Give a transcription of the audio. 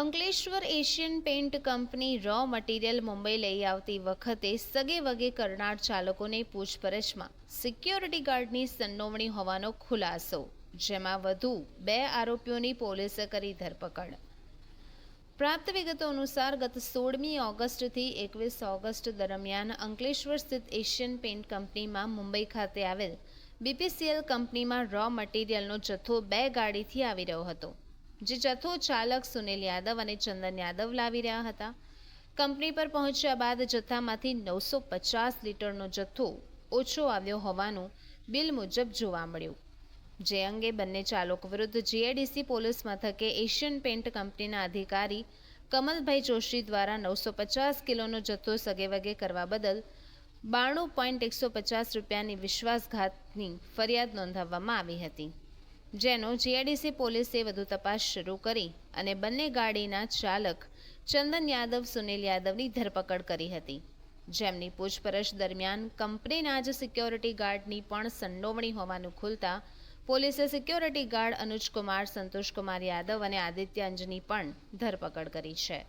Ankleshwar Asian paint company raw material Mumbai લઈ આવતી વખતે સગે વગે કરનાર ચાલકોને પૂછપરછમાં સિક્યોરિટી ગાર્ડની સંડોવણી હોવાનો ખુલાસો, જેમાં વધુ બે આરોપીઓની પોલીસે કરી ધરપકડ. પ્રાપ્ત વિગતો અનુસાર ગત સોળમી ઓગસ્ટથી એકવીસ ઓગસ્ટ દરમિયાન અંકલેશ્વર સ્થિત એશિયન પેઇન્ટ કંપનીમાં મુંબઈ ખાતે આવેલ બીપીસીએલ કંપનીમાં રો મટીરિયલનો જથ્થો બે ગાડીથી આવી રહ્યો હતો. જે જથ્થો ચાલક સુનિલ યાદવ અને ચંદન યાદવ લાવી રહ્યા હતા. કંપની પર પહોંચ્યા બાદ જથ્થામાંથી નવસો પચાસ લીટરનો જથ્થો ઓછો આવ્યો હોવાનું બિલ મુજબ જોવા મળ્યું. જે અંગે બંને ચાલકો વિરુદ્ધ જીઆઈડીસી પોલીસ મથકે એશિયન પેન્ટ કંપનીના અધિકારી કમલભાઈ જોશી દ્વારા નવસો પચાસ કિલોનો જથ્થો સગેવગે કરવા બદલ બાણું પોઈન્ટ એકસો પચાસ રૂપિયાની વિશ્વાસઘાતની ફરિયાદ નોંધાવવામાં આવી હતી. જેનો જીઆઈડીસી પોલીસે વધુ તપાસ શરૂ કરી અને બંને ગાડીના ચાલક ચંદન યાદવ, સુનિલ યાદવની ધરપકડ કરી હતી. જેમની પૂછપરછ દરમિયાન કંપનીના જ સિક્યોરિટી ગાર્ડની પણ સંડોવણી હોવાનું ખુલતા પોલીસે સિક્યોરિટી ગાર્ડ અનુજકુમાર, સંતોષકુમાર યાદવ અને આદિત્ય અંજની પણ ધરપકડ કરી છે.